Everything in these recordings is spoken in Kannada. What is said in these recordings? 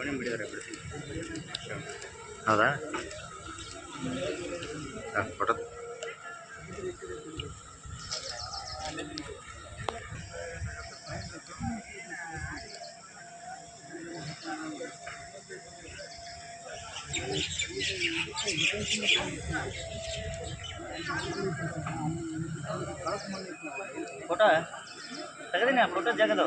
ಶಿವಣ್ಣ ಬಿಡಿದಾರೆ ಬಿಡಿಸಿ ಹೌದಾ ಫೋಟೋ ಫೋಟೋ ತೆಗೆದಿನಿ ಫೋಟೋ ಜಾಗದು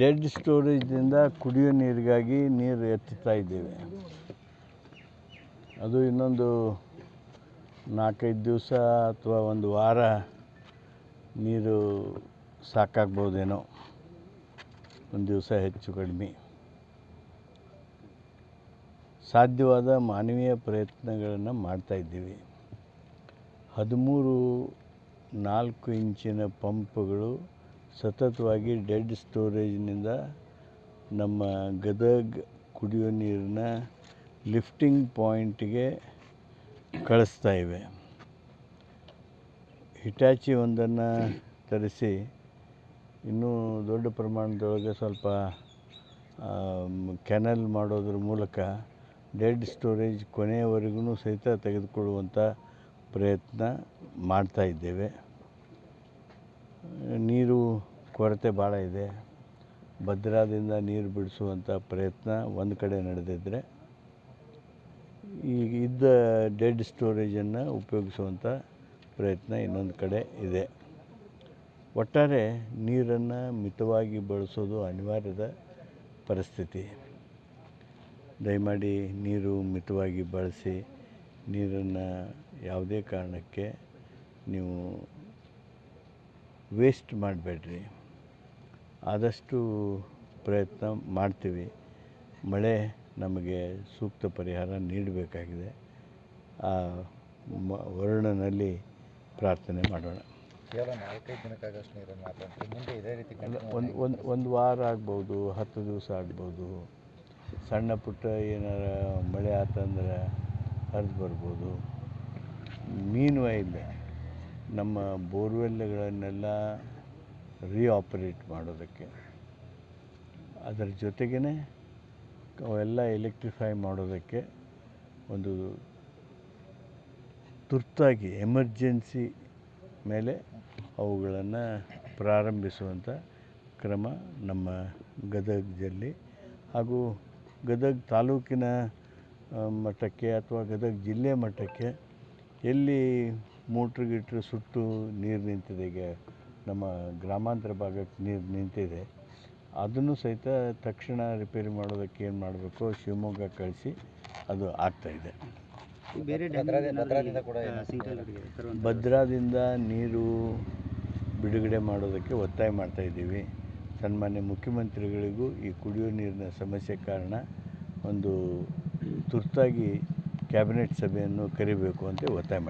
ಡೆಡ್ ಸ್ಟೋರೇಜಿಂದ ಕುಡಿಯೋ ನೀರಿಗಾಗಿ ನೀರು ಎತ್ತುತ್ತಾ ಇದ್ದೇವೆ. ಅದು ಇನ್ನೊಂದು ನಾಲ್ಕೈದು ದಿವಸ ಅಥವಾ ಒಂದು ವಾರ ನೀರು ಸಾಕಾಗ್ಬೋದೇನೋ. ಒಂದು ದಿವಸ ಹೆಚ್ಚು ಕಡಿಮೆ. ಸಾಧ್ಯವಾದ ಮಾನವೀಯ ಪ್ರಯತ್ನಗಳನ್ನು ಮಾಡ್ತಾಯಿದ್ದೀವಿ ಹದಿಮೂರು ನಾಲ್ಕು ಇಂಚಿನ ಪಂಪ್ಗಳು ಸತತವಾಗಿ ಡೆಡ್ ಸ್ಟೋರೇಜ್ನಿಂದ ನಮ್ಮ ಗದಗ ಕುಡಿಯೋ ನೀರನ್ನ ಲಿಫ್ಟಿಂಗ್ ಪಾಯಿಂಟ್ಗೆ ಕಳಿಸ್ತಾ ಇವೆ. ಹಿಟಾಚಿ ಒಂದನ್ನು ತರಿಸಿ, ಇನ್ನೂ ದೊಡ್ಡ ಪ್ರಮಾಣದೊಳಗೆ ಸ್ವಲ್ಪ ಕೆನಲ್ ಮಾಡೋದ್ರ ಮೂಲಕ ಡೆಡ್ ಸ್ಟೋರೇಜ್ ಕೊನೆಯವರೆಗೂ ಸಹಿತ ತೆಗೆದುಕೊಳ್ಳುವಂಥ ಪ್ರಯತ್ನ ಮಾಡ್ತಾ ಇದ್ದೇವೆ. ಕೊರತೆ ಭಾಳ ಇದೆ. ಭದ್ರಾದಿಂದ ನೀರು ಬಿಡಿಸುವಂಥ ಪ್ರಯತ್ನ ಒಂದು ಕಡೆ ನಡೆದಿದ್ದರೆ ಈಗ ಇದ್ದ ಡೆಡ್ ಸ್ಟೋರೇಜನ್ನು ಉಪಯೋಗಿಸುವಂಥ ಪ್ರಯತ್ನ ಇನ್ನೊಂದು ಕಡೆ ಇದೆ. ಒಟ್ಟಾರೆ ನೀರನ್ನು ಮಿತವಾಗಿ ಬಳಸೋದು ಅನಿವಾರ್ಯದ ಪರಿಸ್ಥಿತಿ. ದಯಮಾಡಿ ನೀರು ಮಿತವಾಗಿ ಬಳಸಿ ನೀರನ್ನು ಯಾವುದೇ ಕಾರಣಕ್ಕೆ ನೀವು ವೇಸ್ಟ್ ಮಾಡಬೇಡ್ರಿ. ಆದಷ್ಟು ಪ್ರಯತ್ನ ಮಾಡ್ತೀವಿ. ಮಳೆ ನಮಗೆ ಸೂಕ್ತ ಪರಿಹಾರ ನೀಡಬೇಕಾಗಿದೆ. ಆ ಮ ವರ್ಣನಲ್ಲಿ ಪ್ರಾರ್ಥನೆ ಮಾಡೋಣ. ಕೇವಲ ನಾಲ್ಕೈದು ದಿನಕ್ಕಾಗಷ್ಟು ನೀರನ್ನು ಮಾತ್ರ ಅಂತ ಮುಂದೆ ಇದೇ ರೀತಿ ಒಂದು ಒಂದು ಒಂದು ವಾರ ಆಗ್ಬೋದು ಹತ್ತು ದಿವಸ ಆಗ್ಬೋದು. ಸಣ್ಣ ಪುಟ್ಟ ಏನಾರ ಮಳೆ ಆತಂದ್ರೆ ಹರಿದು ಬರ್ಬೋದು. ಮೀನು ಇಲ್ಲ. ನಮ್ಮ ಬೋರ್ವೆಲ್ಗಳನ್ನೆಲ್ಲ ರೀಆಪರೇಟ್ ಮಾಡೋದಕ್ಕೆ. ಅದರ ಜೊತೆಗೇ ಅವೆಲ್ಲ ಎಲೆಕ್ಟ್ರಿಫೈ ಮಾಡೋದಕ್ಕೆ ಒಂದು ತುರ್ತಾಗಿ ಎಮರ್ಜೆನ್ಸಿ ಮೇಲೆ ಅವುಗಳನ್ನು ಪ್ರಾರಂಭಿಸುವಂಥ ಕ್ರಮ ನಮ್ಮ ಗದಗದಲ್ಲಿ ಹಾಗೂ ಗದಗ ತಾಲೂಕಿನ ಮಟ್ಟಕ್ಕೆ ಅಥವಾ ಗದಗ ಜಿಲ್ಲೆ ಮಟ್ಟಕ್ಕೆ ಎಲ್ಲಿ ಮೋಟ್ರ್ ಗಿಟ್ರ್ ಸುಟ್ಟು ನೀರು ನಿಂತಿದೆ ಈಗ ನಮ್ಮ ಗ್ರಾಮಾಂತರ ಭಾಗಕ್ಕೆ ನೀರು ನಿಂತಿದೆ. ಅದನ್ನು ಸಹಿತ ತಕ್ಷಣ ರಿಪೇರಿ ಮಾಡೋದಕ್ಕೆ ಏನು ಮಾಡಬೇಕು? ಶಿವಮೊಗ್ಗ ಕಳಿಸಿ ಅದು ಆಗ್ತಾಯಿದೆ ಭದ್ರಾದಿಂದ ನೀರು ಬಿಡುಗಡೆ ಮಾಡೋದಕ್ಕೆ ಒತ್ತಾಯ ಮಾಡ್ತಾ ಇದ್ದೀವಿ. ಸನ್ಮಾನ್ಯ ಮುಖ್ಯಮಂತ್ರಿಗಳಿಗೂ ಈ ಕುಡಿಯೋ ನೀರಿನ ಸಮಸ್ಯೆ ಕಾರಣ ಒಂದು ತುರ್ತಾಗಿ ಕ್ಯಾಬಿನೆಟ್ ಸಭೆಯನ್ನು ಕರಿಬೇಕು ಅಂತ ಒತ್ತಾಯ ಮಾಡಿ